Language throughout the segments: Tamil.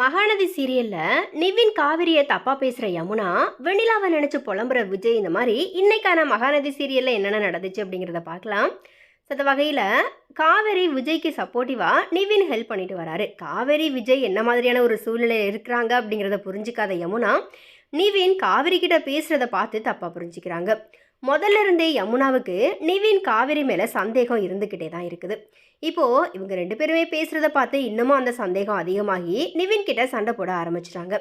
மகாநதி சீரியல்ல நிவின் காவிரியை தப்பா பேசுற யமுனா வெண்ணிலாவை நினைச்சு புலம்புற விஜய் இந்த மாதிரி இன்னைக்கான மகாநதி சீரியல்ல என்னென்ன நடந்துச்சு அப்படிங்கிறத பார்க்கலாம். அந்த வகையில் காவேரி விஜய்க்கு சப்போர்ட்டிவாக நிவின் ஹெல்ப் பண்ணிட்டு வராரு. காவேரி விஜய் என்ன மாதிரியான ஒரு சூழ்நிலை இருக்கிறாங்க அப்படிங்கிறத புரிஞ்சிக்காத யமுனா நிவின் காவேரி கிட்ட பேசுறத பார்த்து தப்பாக புரிஞ்சுக்கிறாங்க. முதல்ல இருந்தே யமுனாவுக்கு நிவின் காவேரி மேலே சந்தேகம் இருந்துக்கிட்டே தான் இருக்குது. இப்போ இவங்க ரெண்டு பேருமே பேசுறத பார்த்து இன்னமும் அந்த சந்தேகம் அதிகமாகி நிவின் கிட்ட சண்டை போட ஆரம்பிச்சிட்டாங்க.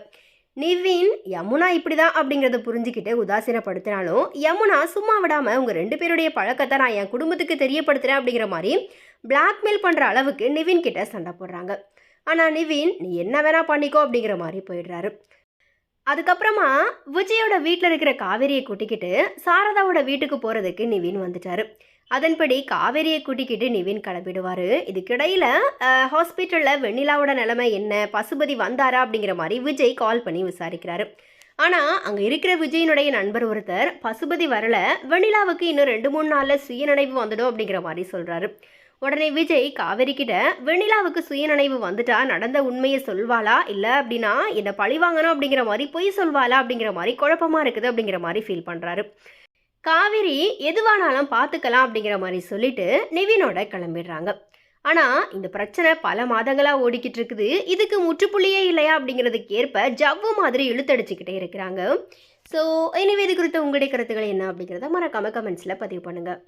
நிவின் யமுனா இப்படிதான் அப்படிங்கிறத புரிஞ்சுக்கிட்டு உதாசீனப்படுத்தினாலும் யமுனா சும்மா விடாம உங்க ரெண்டு பேருடைய பழக்கத்தை நான் என் குடும்பத்துக்கு தெரியப்படுத்துறேன் அப்படிங்கிற மாதிரி பிளாக்மெயில் பண்ற அளவுக்கு நிவின் கிட்ட சண்டை போடுறாங்க. ஆனா நிவின் நீ என்ன வேணா பண்ணிக்கோ அப்படிங்கிற மாதிரி போயிடுறாரு. அதுக்கப்புறமா விஜயோட வீட்டில் இருக்கிற காவேரியை கூட்டிக்கிட்டு சாரதாவோட வீட்டுக்கு போகிறதுக்கு நிவின் வந்துட்டாரு. அதன்படி காவேரியை கூட்டிக்கிட்டு நிவின் கிளம்பிடுவார். இதுக்கிடையில் ஹாஸ்பிட்டலில் வெண்ணிலாவோட நிலைமை என்ன? பசுபதி வந்தாரா? அப்படிங்கிற மாதிரி விஜய் கால் பண்ணி விசாரிக்கிறாரு. ஆனால் அங்கே இருக்கிற விஜயினுடைய நண்பர் ஒருத்தர் பசுபதி வரல வெண்ணிலாவுக்கு இன்னும் ரெண்டு மூணு நாளில் சுயநினைவு வந்துடும் அப்படிங்கிற மாதிரி சொல்கிறாரு உடனே விஜய் காவேரி கிட்ட வெண்ணிலாவுக்கு சுயநினைவு வந்துட்டா? நடந்த உண்மையை சொல்வாளா? இல்லை அப்படின்னா என்னை பழி வாங்கணும்? அப்படிங்கிற மாதிரி பொய் சொல்வாளா? அப்படிங்கிற மாதிரி குழப்பமாக இருக்குது அப்படிங்கிற மாதிரி ஃபீல் பண்ணுறாரு காவேரி எதுவானாலும் பார்த்துக்கலாம் அப்படிங்கிற மாதிரி சொல்லிட்டு நிவினோட கிளம்பிடுறாங்க. ஆனால் இந்த பிரச்சனை பல மாதங்களாக ஓடிக்கிட்டு இருக்குது. இதுக்கு முற்றுப்புள்ளியே இல்லையா அப்படிங்கிறதுக்கு ஏற்ப ஜவ்வு மாதிரி இழுத்தடிச்சுக்கிட்டே இருக்கிறாங்க. ஸோ எனவே இது குறித்த உங்களுடைய கருத்துக்கள் என்ன அப்படிங்கிறத மறக்காம கமெண்ட்ஸில் பதிவு பண்ணுங்கள்